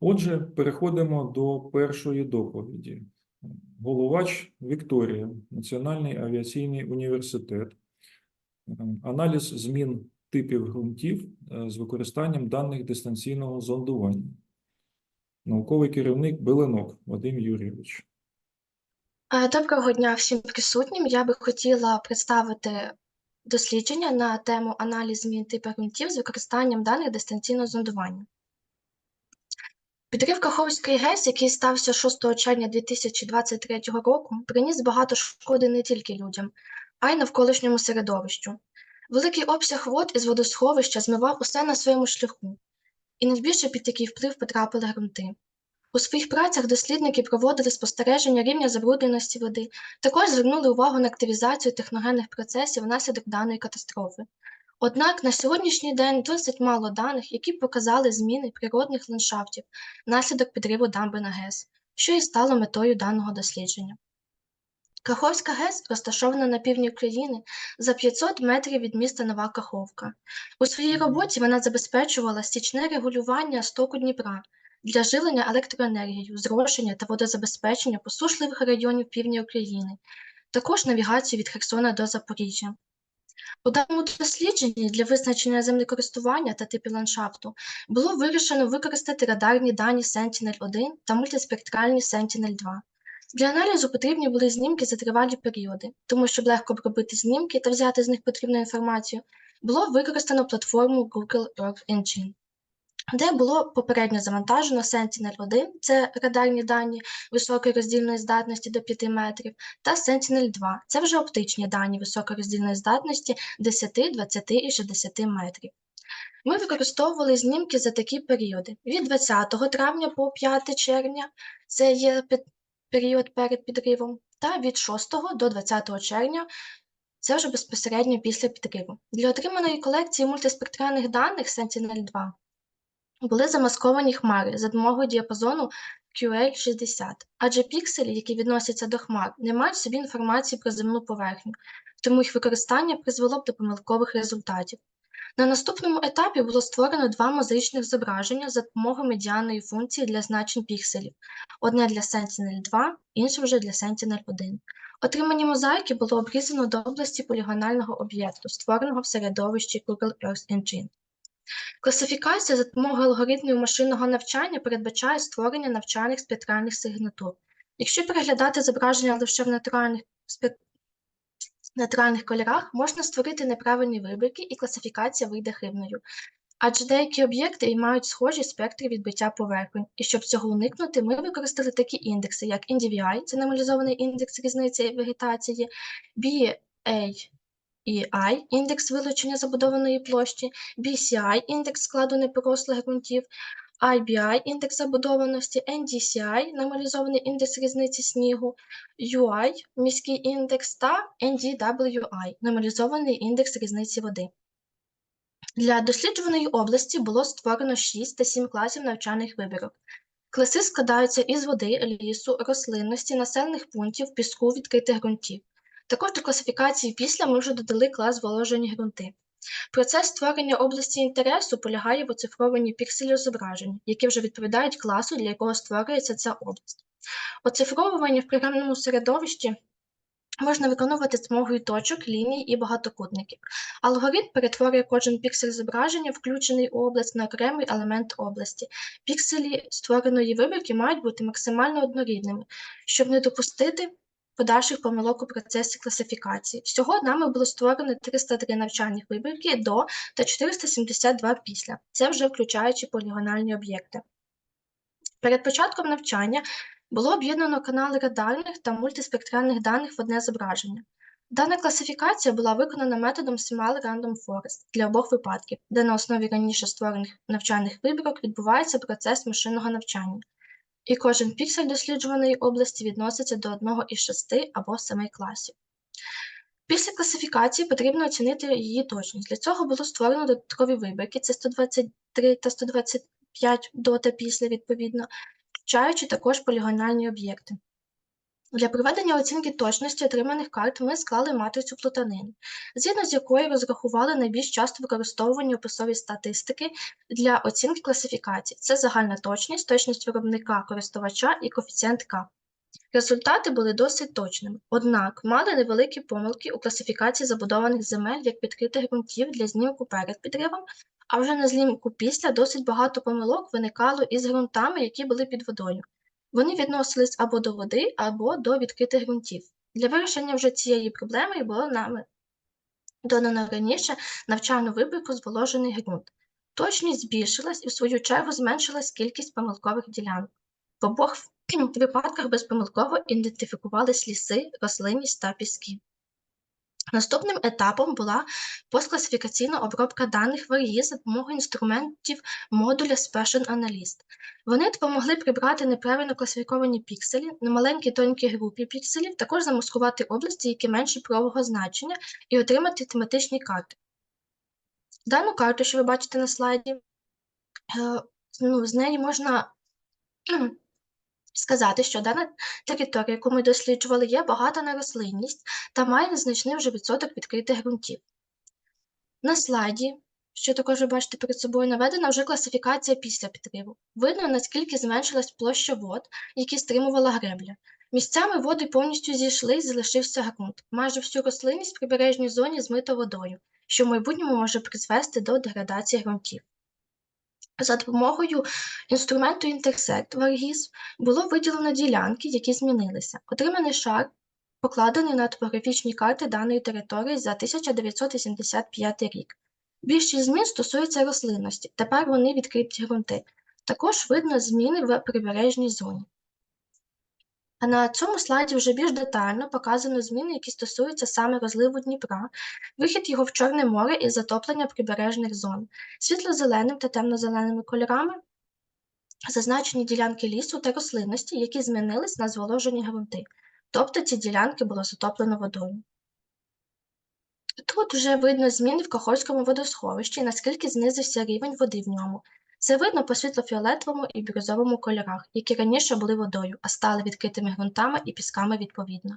Отже, переходимо до першої доповіді. Головач Вікторія, Національний авіаційний університет. Аналіз змін типів ґрунтів е, з використанням даних дистанційного зондування. Науковий керівник Беленок Вадим Юрійович. Е, Доброго дня всім присутнім. Я би хотіла представити дослідження на тему аналіз змін типу ґрунтів з використанням даних дистанційного зондування. Підрив Каховської ГЕС, який стався 6 червня 2023 року, приніс багато шкоди не тільки людям, а й навколишньому середовищу. Великий обсяг вод із водосховища змивав усе на своєму шляху, і найбільше під такий вплив потрапили ґрунти. У своїх працях дослідники проводили спостереження рівня забрудненості води, також звернули увагу на активізацію техногенних процесів внаслідок даної катастрофи. Однак на сьогоднішній день досить мало даних, які б показали зміни природних ландшафтів внаслідок підриву дамби на ГЕС, що і стало метою даного дослідження. Каховська ГЕС розташована на півдні України за 500 метрів від міста Нова Каховка. У своїй роботі вона забезпечувала стічне регулювання стоку Дніпра, для живлення електроенергією, зрошення та водозабезпечення посушливих районів півдня України, також навігацію від Херсона до Запоріжжя. У даному дослідженні для визначення землекористування та типів ландшафту було вирішено використати радарні дані Sentinel-1 та мультиспектральні Sentinel-2. Для аналізу потрібні були знімки за тривалі періоди, тому щоб легко обробити знімки та взяти з них потрібну інформацію, було використано платформу Google Earth Engine де було попередньо завантажено Sentinel-1, це радарні дані високої роздільної здатності до 5 метрів, та Sentinel-2, це вже оптичні дані високої роздільної здатності 10, 20 і 60 метрів. Ми використовували знімки за такі періоди: від 20 травня по 5 червня, це є період перед підривом, та від 6 до 20 червня. Це вже безпосередньо після підриву. Для отриманої колекції мультиспектральних даних Sentinel-2 були замасковані хмари за допомогою діапазону QA60, адже пікселі, які відносяться до хмар, не мають в собі інформації про земну поверхню, тому їх використання призвело б до помилкових результатів. На наступному етапі було створено два мозаїчних зображення за допомогою медіанної функції для значень пікселів: одне для Sentinel-2, інше вже для Sentinel-1. Отримані мозаїки було обрізано до області полігонального об'єкту, створеного в середовищі Google Earth Engine. Класифікація за допомогою алгоритмів машинного навчання передбачає створення навчальних спектральних сигнатур. Якщо переглядати зображення лише в натуральних, натуральних кольорах, можна створити неправильні вибірки і класифікація вийде хибною. Адже деякі об'єкти мають схожі спектри відбиття поверхонь, і щоб цього уникнути, ми використали такі індекси, як NDVI, це нормалізований індекс різниці вегетації, BA EI – індекс вилучення забудованої площі, BCI – індекс складу непорослих ґрунтів, IBI – індекс забудованості, NDCI – нормалізований індекс різниці снігу, UI – міський індекс та NDWI – нормалізований індекс різниці води. Для досліджуваної області було створено 6 та 7 класів навчальних вибірок. Класи складаються із води, лісу, рослинності, населених пунктів, піску, відкритих ґрунтів. Також до класифікації після ми вже додали клас зволожені ґрунти. Процес створення області інтересу полягає в оцифрованні пікселів зображень, які вже відповідають класу, для якого створюється ця область. Оцифровування в програмному середовищі можна виконувати з допомогою точок, ліній і багатокутників. Алгоритм перетворює кожен піксель зображення, включений у область, на окремий елемент області. Пікселі створеної вибірки мають бути максимально однорідними, щоб не допустити подальших помилок у процесі класифікації. Всього нами було створено 303 навчальних вибірки до та 472 після. Це вже включаючи полігональні об'єкти. Перед початком навчання було об'єднано канали радарних та мультиспектральних даних в одне зображення. Дана класифікація була виконана методом Small Random Forest для обох випадків, де на основі раніше створених навчальних вибірок відбувається процес машинного навчання і кожен піксель досліджуваної області відноситься до одного із шести або семи класів. Після класифікації потрібно оцінити її точність. Для цього було створено додаткові вибірки, це 123 та 125 до та після, відповідно, включаючи також полігональні об'єкти. Для проведення оцінки точності отриманих карт ми склали матрицю плутанини, згідно з якою розрахували найбільш часто використовувані описові статистики для оцінки класифікацій. Це загальна точність, точність виробника користувача і коефіцієнт К. Результати були досить точними, однак мали невеликі помилки у класифікації забудованих земель як відкритих ґрунтів для знімку перед підривом, а вже на знімку після досить багато помилок виникало із ґрунтами, які були під водою. Вони відносились або до води, або до відкритих ґрунтів. Для вирішення вже цієї проблеми було нами додано раніше навчальну вибірку зволожений ґрунт. Точність збільшилась і в свою чергу зменшилась кількість помилкових ділянок. В обох випадках безпомилково ідентифікувались ліси, рослинність та піски. Наступним етапом була посткласифікаційна обробка даних в РГІ за допомогою інструментів модуля Special Analyst. Вони допомогли прибрати неправильно класифіковані пікселі на маленькій тонкій групі пікселів, також замаскувати області, які менші правого значення, і отримати тематичні карти. Дану карту, що ви бачите на слайді, е, ну, з неї можна сказати, що дана територія, яку ми досліджували, є багата на рослинність та має незначний вже відсоток відкритих ґрунтів. На слайді, що також ви бачите перед собою, наведена вже класифікація після підриву. Видно, наскільки зменшилась площа вод, які стримувала гребля. Місцями води повністю зійшли і залишився ґрунт. Майже всю рослинність в прибережній зоні змито водою, що в майбутньому може призвести до деградації ґрунтів. За допомогою інструменту інтерсект в Аргіз було виділено ділянки, які змінилися. Отриманий шар покладений на топографічні карти даної території за 1985 рік. Більшість змін стосується рослинності, тепер вони відкриті ґрунти. Також видно зміни в прибережній зоні. А на цьому слайді вже більш детально показано зміни, які стосуються саме розливу Дніпра, вихід його в Чорне море і затоплення прибережних зон. Світло-зеленим та темно-зеленими кольорами зазначені ділянки лісу та рослинності, які змінились на зволожені ґрунти, тобто ці ділянки було затоплено водою. Тут вже видно зміни в Каховському водосховищі наскільки знизився рівень води в ньому. Це видно по світло-фіолетовому і бірюзовому кольорах, які раніше були водою, а стали відкритими ґрунтами і пісками відповідно.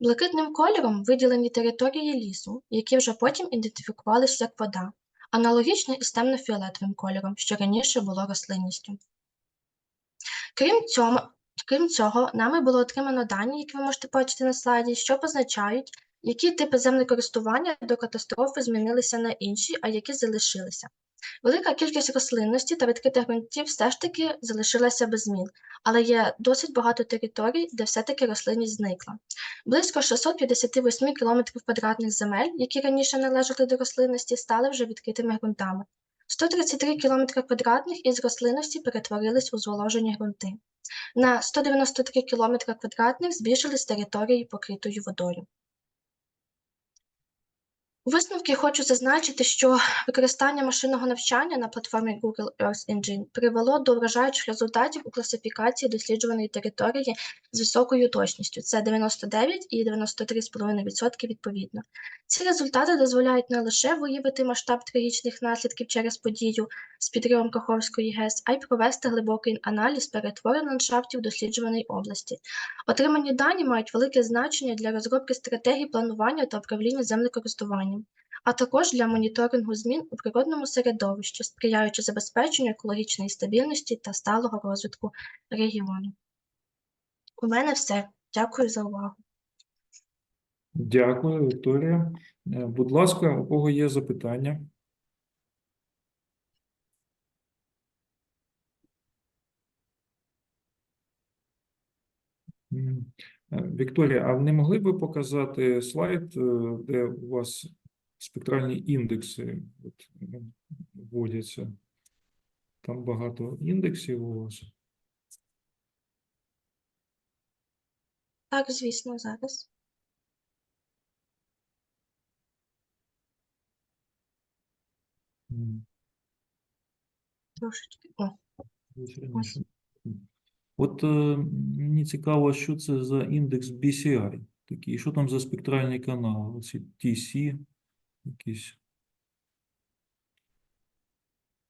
Блакитним кольором виділені території лісу, які вже потім ідентифікувалися як вода, аналогічно із темно-фіолетовим кольором, що раніше було рослинністю. Крім цього, крім цього, нами було отримано дані, які ви можете бачити на слайді, що позначають, які типи землекористування до катастрофи змінилися на інші, а які залишилися. Велика кількість рослинності та відкритих ґрунтів все ж таки залишилася без змін, але є досить багато територій, де все-таки рослинність зникла. Близько 658 км квадратних земель, які раніше належали до рослинності, стали вже відкритими ґрунтами. 133 км квадратних із рослинності перетворились у зволожені ґрунти. На 193 км квадратних збільшились території, покритою водою. У висновки хочу зазначити, що використання машинного навчання на платформі Google Earth Engine привело до вражаючих результатів у класифікації досліджуваної території з високою точністю. Це 99 і 93,5% відповідно. Ці результати дозволяють не лише виявити масштаб трагічних наслідків через подію з підривом Каховської ГЕС, а й провести глибокий аналіз перетворень ландшафтів досліджуваної області. Отримані дані мають велике значення для розробки стратегій планування та управління землекористуванням, а також для моніторингу змін у природному середовищі, сприяючи забезпеченню екологічної стабільності та сталого розвитку регіону. У мене все. Дякую за увагу. Дякую, Вікторія. Е, Будь ласка, у кого є запитання? Е, Вікторія, а не могли б ви показати слайд, е, де у вас спектральні індекси от, вводяться? Там багато індексів у вас. Так, звісно, зараз. Трошечки. О, Ось. От е, мені цікаво, що це за індекс BCI такий, що там за спектральні канали? Оці TC якісь.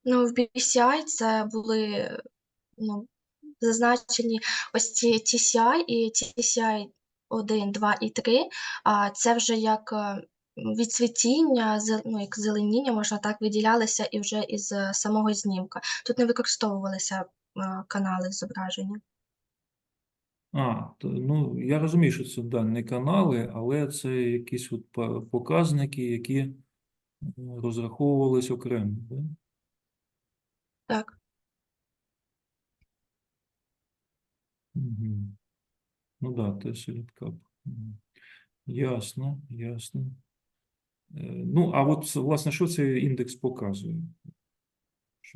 Ну, в BCI це були ну, зазначені ось ці TCI і TCI 1, 2 і 3, а це вже як е, відцвітіння, ну, як зеленіння, можна так, виділялися і вже із е, самого знімка. Тут не використовувалися е, канали зображення. А, то, ну, я розумію, що це да, не канали, але це якісь от показники, які е, розраховувались окремо. Да? Так. Угу. Ну да, літкап. Мгм. Ясно, ясно. Е, Ну, а от, власне, що цей індекс показує?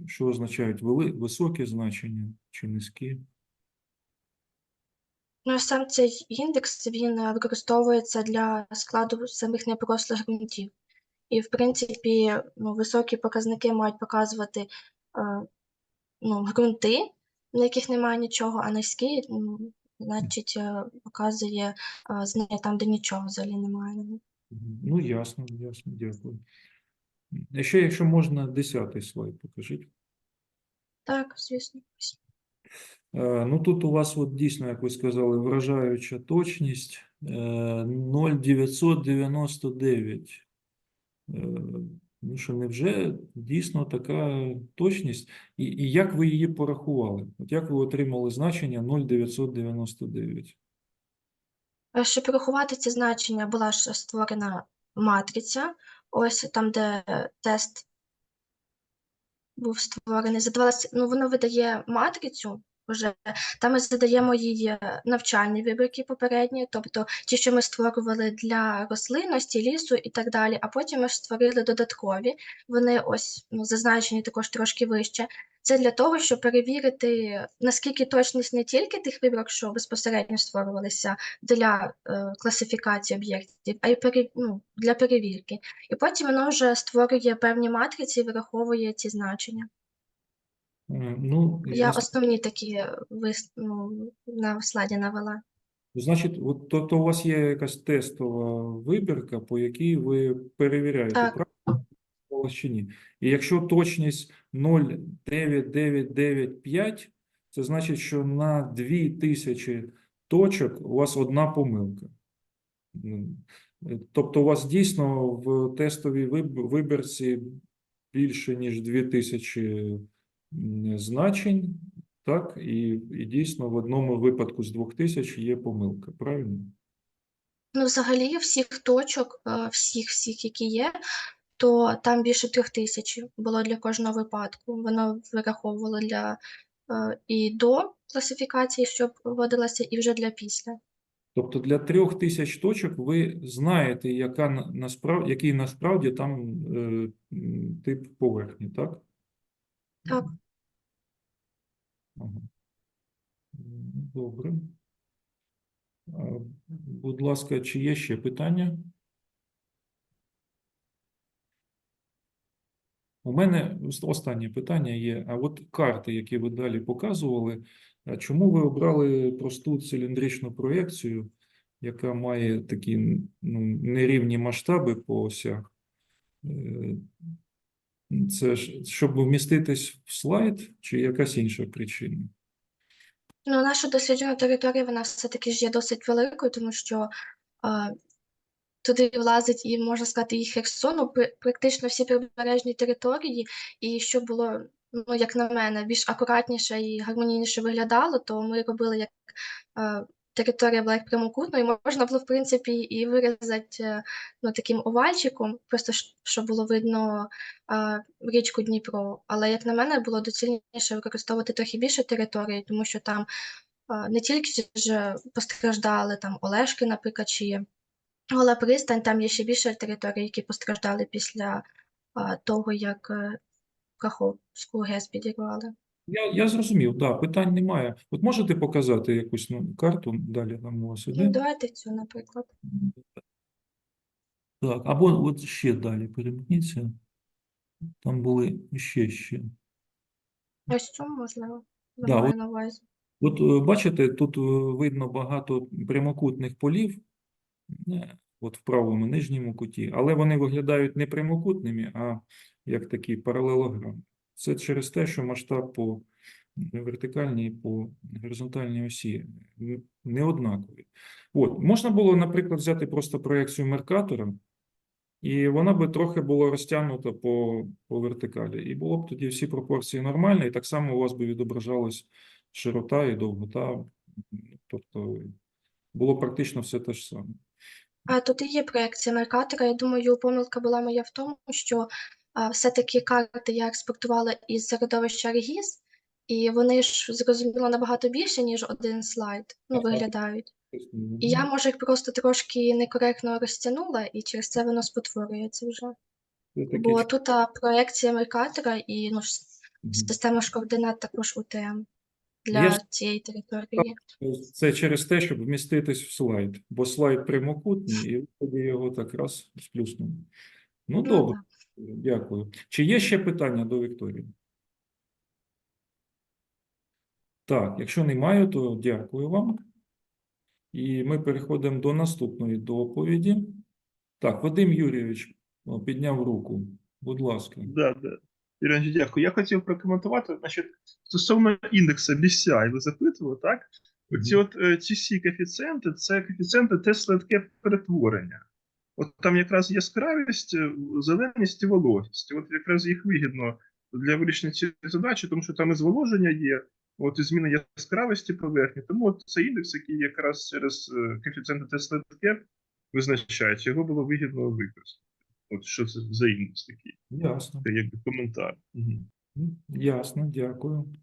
Що, означають високі значення чи низькі? Ну, сам цей індекс він використовується для складу самих непорослих ґрунтів. І, в принципі, ну, високі показники мають показувати е, ну, ґрунти, на яких немає нічого, а низькі, ну, значить, е, показує е, знання там, де нічого взагалі немає. Ну, ясно, ясно, дякую. Ще, якщо можна, десятий слайд покажіть. Так, звісно. Е, Ну, тут у вас, от дійсно, як ви сказали, вражаюча точність е, 0,999. Е, Ну, що невже дійсно така точність? І, і як ви її порахували? От як ви отримали значення 0,999? Е, Щоб порахувати ці значення, була ж створена матриця, ось там, де тест був створений, задавалася, ну, воно видає матрицю вже, там ми задаємо їй е, навчальні вибірки попередні, тобто ті, що ми створювали для рослинності, лісу і так далі, а потім ми ж створили додаткові, вони ось ну, зазначені також трошки вище. Це для того, щоб перевірити, наскільки точність не тільки тих вибірок, що безпосередньо створювалися для е, класифікації об'єктів, а й пере, ну, для перевірки. І потім воно вже створює певні матриці і вираховує ці значення. Ну, Я нас- основні такі вис... ну, на слайді навела. значить, от, то, то у вас є якась тестова вибірка, по якій ви перевіряєте, Так. правильно чи ні. І якщо точність 0,9995, це значить, що на 2000 точок у вас одна помилка. Тобто у вас дійсно в тестовій виб- вибірці більше, ніж 2000 м, значень, так? І, і дійсно в одному випадку з 2000 є помилка, правильно? Ну, взагалі, всіх точок, е, всіх, всіх, які є, то там більше трьох тисяч було для кожного випадку. Воно вираховувало для е, і до класифікації, щоб вводилося, і вже для після. Тобто для 3000 точок ви знаєте, яка на- насправді, який насправді там е, тип поверхні, так? Так. Ага. Добре. Будь ласка, чи є ще питання? У мене останнє питання є. А от карти, які ви далі показували, чому ви обрали просту циліндричну проєкцію, яка має такі ну, нерівні масштаби по осях? Е, Це щоб вміститись в слайд, чи якась інша причина? Ну, наша досліджена територія, вона все-таки ж є досить великою, тому що туди влазить і, можна сказати, і Херсон, ну, практично всі прибережні території, і щоб було, ну, як на мене, більш акуратніше і гармонійніше виглядало, то ми робили як е, територія була як прямокутною, і можна було, в принципі, і вирізати е, ну, таким овальчиком, просто щоб було видно е, річку Дніпро. Але, як на мене, було доцільніше використовувати трохи більше території, тому що там е, не тільки ж постраждали там Олешки, наприклад, чи Гола пристань, там є ще більше територій, які постраждали після а, того, як е, Каховську ГЕС підірвали. Я, я зрозумів, да, питань немає. От можете показати якусь ну, карту далі нам у вас Ну, давайте цю, наприклад. Так, або от ще далі перемкніться. Там були ще ще. Ось цю, можливо, Да, маю от- на увазі. От е, бачите, тут е, видно багато прямокутних полів, от в правому нижньому куті, але вони виглядають не прямокутними, а як такі паралелограми. Це через те, що масштаб по вертикальній і по горизонтальній осі не однакові. От, можна було, наприклад, взяти просто проекцію Меркатора, і вона би трохи була розтягнута по, по вертикалі. І було б тоді всі пропорції нормальні, і так само у вас би відображалась широта і довгота. Тобто було практично все те ж саме. А тут і є проекція Меркатора. Я думаю, помилка була моя в тому, що все-таки карти я експортувала із середовища Аргіз, і вони ж зрозуміло набагато більше, ніж один слайд, ну, виглядають. І я, може, їх просто трошки некоректно розтягнула, і через це воно спотворюється вже. Це Бо тут а, проекція Меркатора і ну, система ж координат також УТМ для ж- цієї території. Це через те, щоб вміститись в слайд, бо слайд прямокутний, і ви тоді його так раз сплюснули. Ну, Ну, добре, так. дякую. Чи є ще питання до Вікторії? Так, якщо немає, то дякую вам. І ми переходимо до наступної доповіді. Так, Вадим Юрійович підняв руку. Будь ласка. Да, да. Ірина, дякую. Я хотів прокоментувати, значить, стосовно індексу BCI, ви запитували, так? Оці Мгм. от е, ці всі коефіцієнти, це коефіцієнти тест-летке перетворення. От там якраз яскравість, е, зеленість і вологість. От якраз їх вигідно для вирішення цієї задачі, тому що там і зволоження є, от і зміна яскравості поверхні. Тому от цей індекс, який якраз через е, коефіцієнти тест-летке визначається, його було вигідно використати. От що це взаємність такий? Ясно. Це якби коментар. Угу. Ясно, дякую.